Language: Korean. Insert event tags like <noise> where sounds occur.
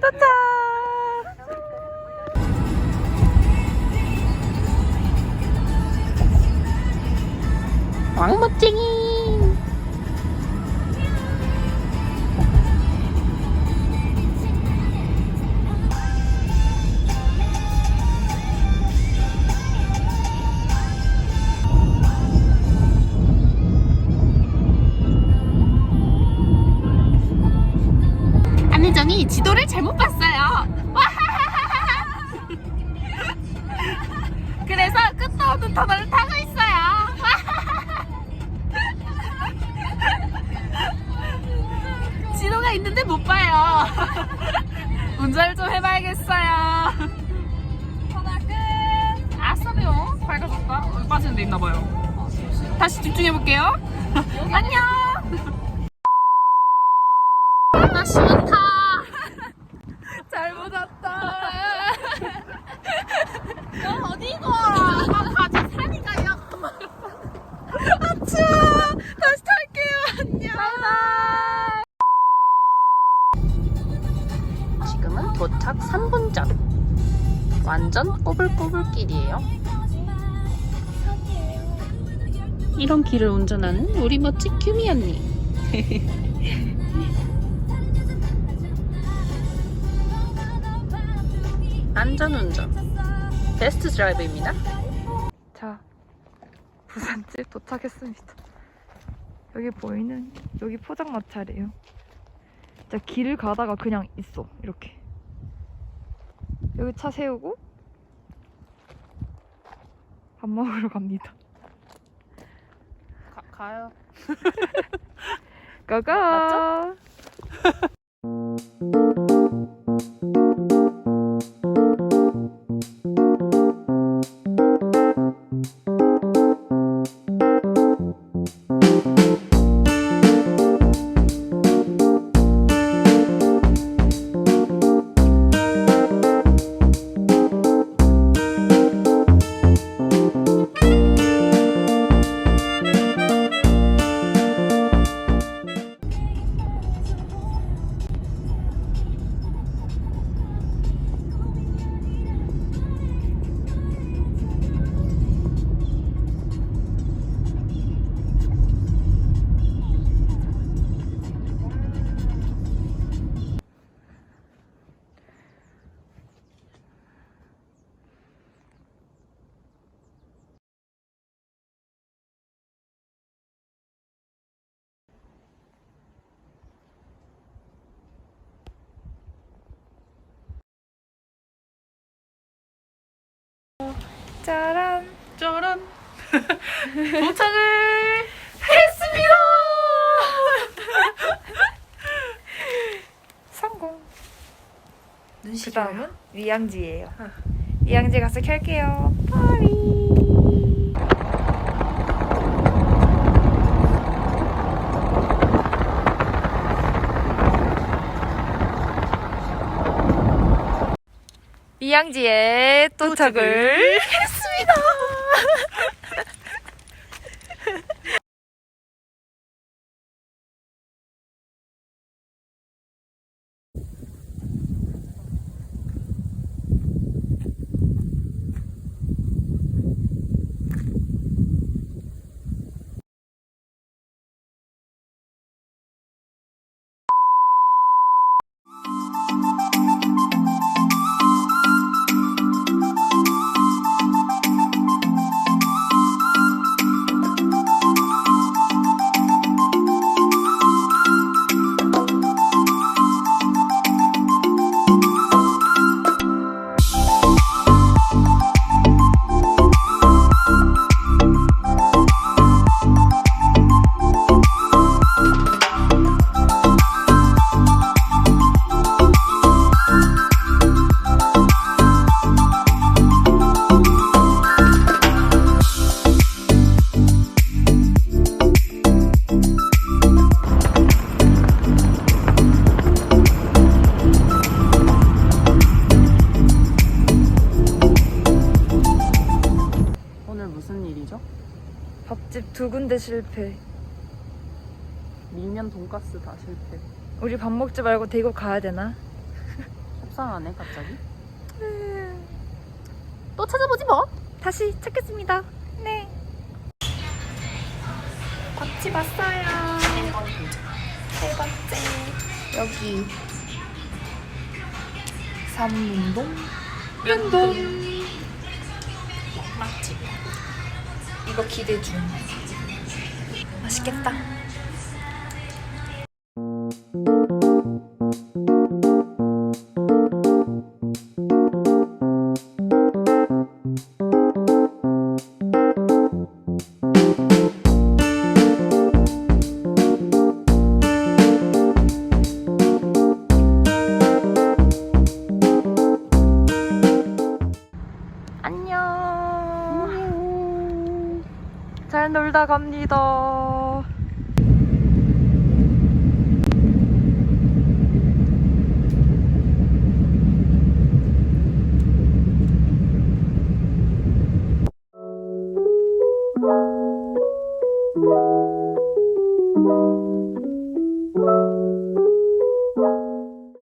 도착. 왕 멋쟁이. 지도를 잘못 봤어요. <laughs> 그래서 끝도 없는 터널을 타고 있어요. <laughs> 지도가 있는데 못 봐요. <laughs> 운전을 좀 해봐야겠어요. 터널 끝. 아싸네요. 밝아졌다. 어, 빠지는 데 있나봐요. 다시 집중해볼게요. 안녕. 날씨 좋다. 잘못 왔다. 너 어디 가? 가지 산이 가요. 아 추워. 다시 탈게요. 안녕. 지금은 도착 3분 전. 완전 꼬불꼬불 길이에요. 이런 길을 운전하는 우리 멋진 규미 언니. <laughs> 안전운전 베스트 드라이브입니다. 자 부산집 도착했습니다. 여기 보이는 여기 포장마차래요. 진짜 길을 가다가 그냥 있어 이렇게. 여기 차 세우고 밥 먹으러 갑니다. 가, 가요. <laughs> 가가 <laughs> 짜란 짜란. <laughs> 도착을 했습니다. <laughs> 성공. 그 다음은 위양지예요. 위양지 가서 켤게요. 파리. 위양지에 도착을 했습니다. 밥집 두 군데 실패. 밀면 돈가스 다 실패. 우리 밥 먹지 말고 대구 가야 되나? 속상하네 갑자기. <laughs> 또 찾아보지 뭐. 다시 찾겠습니다. 네. 밥집 왔어요. 세 번째. 여기. 삼문동? 면동. 맛집. 이거 기대 중. 맛있겠다. 안녕. 잘 놀다 갑니다.